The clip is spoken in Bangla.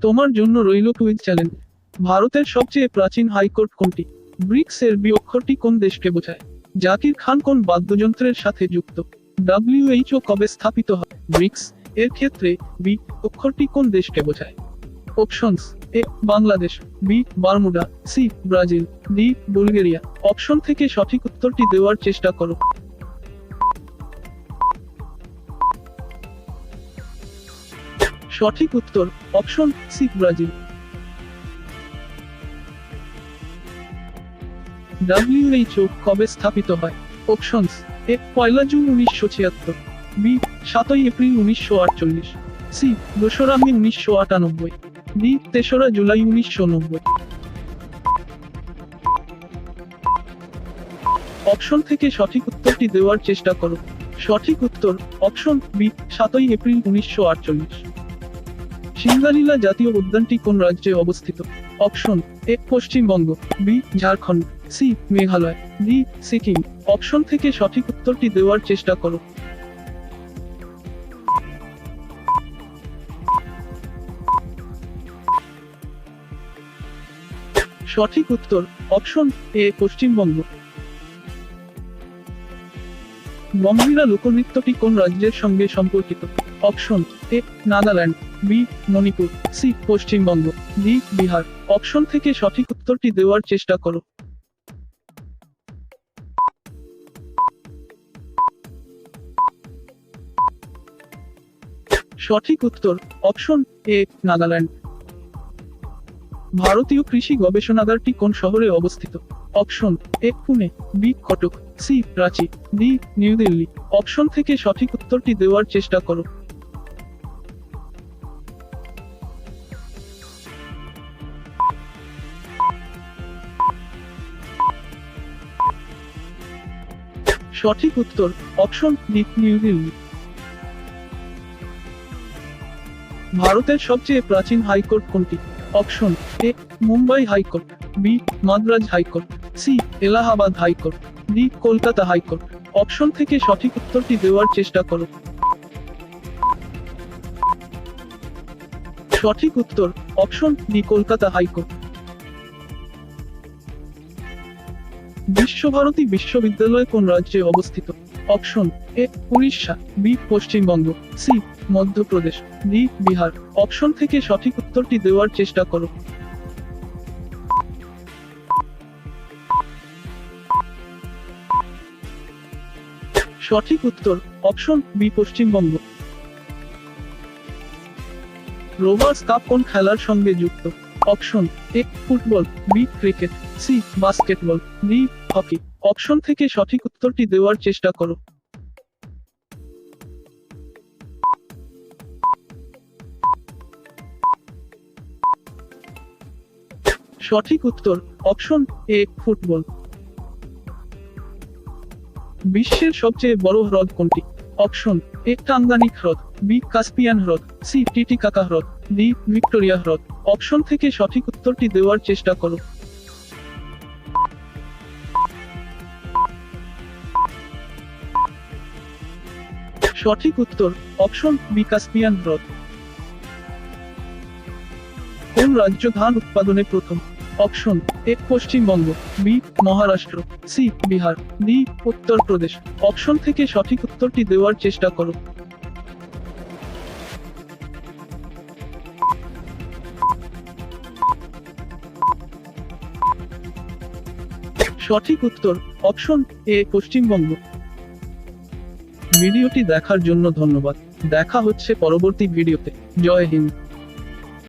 তোমার জন্য রইল কুইজ চ্যালেঞ্জ ভারতের সবচেয়ে প্রাচীন হাইকোর্ট কোনটি? ব্রিক্স এর বি অক্ষরটি কোন দেশকে বোঝায়? জাকির খান কোন বাদ্যযন্ত্রের সাথে যুক্ত? ডাব্লিউএইচও কবে স্থাপিত হয়? ব্রিক্স, এর ক্ষেত্রে বি অক্ষরটি কোন দেশকে বোঝায়? Options A Bangladesh B Bermuda C Brazil D Bulgaria. Option থেকে সঠিক উত্তরটি দেওয়ার চেষ্টা করো। সঠিক উত্তর অপশন সি ব্রাজিল। ডাব্লিউএইচও কবে স্থাপিত হয়? অপশনস এ পয়লা জুন উনিশশো ছিয়াত্তর, বি, সাতই এপ্রিল উনিশশো আটচল্লিশ, সি, দোসরা মে উনিশশো আটানব্বই, ডি, তেসরা জুলাই উনিশশো নব্বই। অপশন থেকে সঠিক উত্তরটি দেওয়ার চেষ্টা করো। সঠিক উত্তর অপশন বি সাতই এপ্রিল উনিশশো আটচল্লিশ। সিঙ্গালীলা জাতীয় উদ্যানটি কোন রাজ্যে অবস্থিত? Option A, Paschimbanga, B, Jharkhand, C, Meghalaya, D, Sikkim. Option থেকে সঠিক উত্তরটি দেওয়ার চেষ্টা করো। সঠিক উত্তর, অপশন এ, পশ্চিমবঙ্গ। বঙ্গিরা লোকনৃত্যটি কোন রাজ্যের সঙ্গে সম্পর্কিত? Option A, Nagaland, B, Manipur, C, Paschimbanga, D, Bihar. Option থেকে সঠিক উত্তরটি দেওয়ার চেষ্টা করো। সঠিক উত্তর, অপশন এ, নাগাল্যান্ড। ভারতীয় কৃষি গবেষণাগারটি কোন শহরে অবস্থিত? Option A Pune B Cuttack, C Ranchi D New Delhi. Option থেকে সঠিক উত্তরটি দেওয়ার চেষ্টা করো। সঠিক উত্তর, অপশন ডি নিউ দিল্লি। ভারতের সবচেয়ে প্রাচীন হাইকোর্ট কোনটি? Option A, Mumbai high court, B, Madras high court. C, Allahabad high court. D, Kolkata high court. Option থেকে সঠিক উত্তরটি দেওয়ার চেষ্টা করো সঠিক উত্তর, option D, Kolkata high court. Visvabharati বিশ্ববিদ্যালয় কোন রাজ্যে অবস্থিত? Option A, Orissa, B, Paschimbanga, C, Madhya Pradesh, D, Bihar. Option থেকে সঠিক উত্তরটি দেওয়ার চেষ্টা করো সঠিক উত্তর option B, Paschimbanga. Rovers cup কোন খেলার সঙ্গে যুক্ত? Option A, football, B, cricket, C, basketball, D, hockey. Option থেকে সঠিক উত্তরটি দেওয়ার চেষ্টা করো। সঠিক উত্তর অপশন এ, ফুটবল। বিশ্বের সবচেয়ে বড় হ্রদ কোনটি? অপশন এ, টাঙ্গানিক হ্রদ, বি, কাস্পিয়ান হ্রদ, সি, টিটিকাকা হ্রদ, ডি, ভিক্টোরিয়া হ্রদ। অপশন থেকে সঠিক উত্তরটি দেওয়ার চেষ্টা করো। সঠিক উত্তর, অপশন বি, কাস্পিয়ান হ্রদ। কোন রাজ্য ধান উৎপাদনে প্রথম? Option A Paschimbanga, B Maharashtra, C Bihar, D Uttar Pradesh. Option থেকে সঠিক উত্তরটি দেওয়ার চেষ্টা করো সঠিক উত্তর, অপশন এ পশ্চিমবঙ্গ। ভিডিওটি দেখার জন্য ধন্যবাদ। দেখা হচ্ছে পরবর্তী ভিডিওতে। জয় হিন্দ।